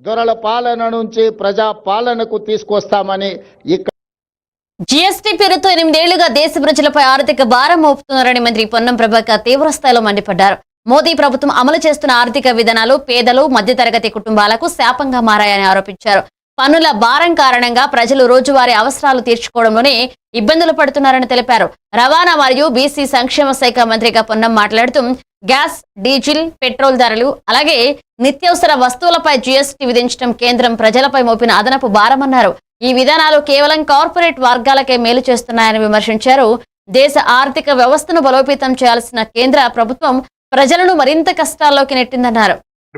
దొరల పాలన నుంచి ప్రజా పాలనకు తీసుకొస్తామని ఇక్కడ జీఎస్టీ పేరుతో ఎనిమిదేళ్ళుగా దేశ ప్రజలపై ఆర్థిక భారం మోపుతున్నారని మంత్రి పొన్నం ప్రభాకర్ తీవ్రస్థాయిలో మండిపడ్డారు. మోదీ ప్రభుత్వం అమలు చేస్తున్న ఆర్థిక విధానాలు పేదలు మధ్యతరగతి కుటుంబాలకు శాపంగా మారాయని ఆరోపించారు. పన్నుల భారం కారణంగా ప్రజలు రోజువారీ అవసరాలు తీర్చుకోవడంలోనే ఇబ్బందులు పడుతున్నారని తెలిపారు. రవాణా మరియు బీసీ సంక్షేమ శాఖ మంత్రిగా పొన్నం మాట్లాడుతూ గ్యాస్ డీజిల్ పెట్రోల్ ధరలు అలాగే నిత్యవసర వస్తువులపై జీఎస్టీ విధించడం కేంద్రం ప్రజలపై మోపిన అదనపు భారమన్నారు. ఈ విధానాలు కేవలం కార్పొరేట్ వర్గాలకే మేలు చేస్తున్నాయని విమర్శించారు. దేశ ఆర్థిక వ్యవస్థను బలోపేతం చేయాల్సిన కేంద్ర ప్రభుత్వం ప్రజలను మరింత కష్టాల్లోకి నెట్టిందన్నారు.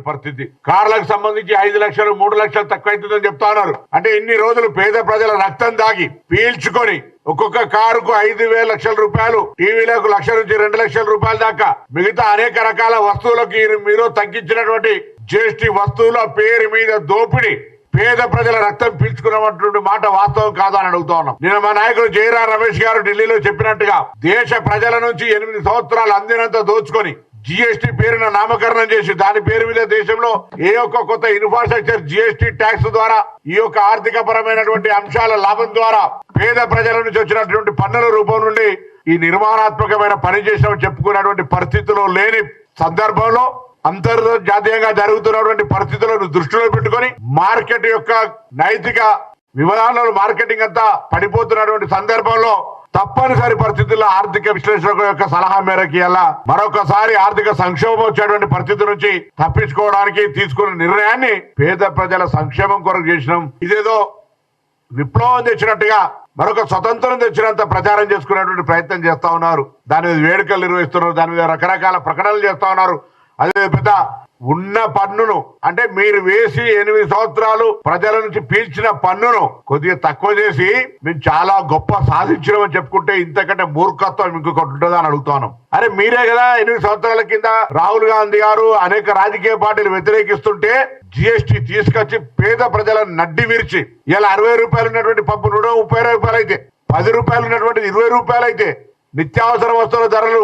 పరిస్థితి. కార్లకు సంబంధించి ఐదు లక్షలు మూడు లక్షలు తక్కువ అవుతుందని చెప్తా ఉన్నారు. అంటే ఇన్ని రోజులు పేద ప్రజల రక్తం దాగి పీల్చుకొని ఒక్కొక్క కారుకు ఐదు వేల లక్షల రూపాయలు టీవీలకు లక్ష నుంచి రెండు లక్షల రూపాయల దాకా. మిగతా అనేక రకాల వస్తువులకు మీరు తగ్గించినటువంటి జిఎస్టి వస్తువుల పేరు మీద దోపిడీ పేద ప్రజల రక్తం పీల్చుకున్నటువంటి మాట వాస్తవం కాదని అడుగుతా ఉన్నాం. నిన్న మా నాయకుడు జయరా రమేష్ గారు ఢిల్లీలో చెప్పినట్టుగా దేశ ప్రజల నుంచి ఎనిమిది సంవత్సరాలు అందినంత దోచుకొని జిఎస్టి పేరున నామకరణం చేసి దాని పేరు మీద దేశంలో ఏ ఒక్క కొత్త ఇన్ఫ్రాస్ట్రక్చర్ జిఎస్టి ట్యాక్స్ ద్వారా ఈ యొక్క ఆర్థిక పరమైనటువంటి అంశాల లాభం ద్వారా పేద ప్రజల నుంచి వచ్చినటువంటి పన్నుల రూపం నుండి ఈ నిర్మాణాత్మకమైన పని చేసినామని చెప్పుకున్నటువంటి పరిస్థితులు లేని సందర్భంలో అంతర్జాతీయంగా జరుగుతున్నటువంటి పరిస్థితులను దృష్టిలో పెట్టుకొని మార్కెట్ యొక్క నైతిక విధానాలు మార్కెటింగ్ అంతా పడిపోతున్నటువంటి సందర్భంలో తప్పనిసరి పరిస్థితుల్లో ఆర్థిక విశ్లేషకుల యొక్క సలహా మేరకు ఎలా మరొకసారి ఆర్థిక సంక్షోభం వచ్చేటువంటి పరిస్థితి నుంచి తప్పించుకోవడానికి తీసుకున్న నిర్ణయాన్ని పేద ప్రజల సంక్షేమం కొరకు చేసినాం. ఇదేదో విప్లవం తెచ్చినట్టుగా మరొక స్వతంత్రం తెచ్చినంత ప్రచారం చేసుకునేటువంటి ప్రయత్నం చేస్తా ఉన్నారు. దాని మీద వేడుకలు నిర్వహిస్తున్నారు. దాని మీద రకరకాల ప్రకటనలు చేస్తా ఉన్నారు. అదే పెద్ద ఉన్న పన్నును అంటే మీరు వేసి ఎనిమిది సంవత్సరాలు ప్రజల నుంచి పీల్చిన పన్నును కొద్దిగా తక్కువ చేసి మేము చాలా గొప్ప సాధించినామని చెప్పుకుంటే ఇంతకంటే మూర్ఖత్వం ఇంకొకటి ఉంటుందా అని అడుగుతాను. అరే మీరే కదా ఎనిమిది సంవత్సరాల కింద రాహుల్ గాంధీ గారు అనేక రాజకీయ పార్టీలు వ్యతిరేకిస్తుంటే జిఎస్టి తీసుకొచ్చి పేద ప్రజలను నడ్డి విరిచి ఇలా అరవై రూపాయలు ఉన్నటువంటి పప్పు నూట ముప్పై రూపాయలు అయితే పది రూపాయలు ఉన్నటువంటి ఇరవై రూపాయలు అయితే నిత్యావసర వస్తువుల ధరలు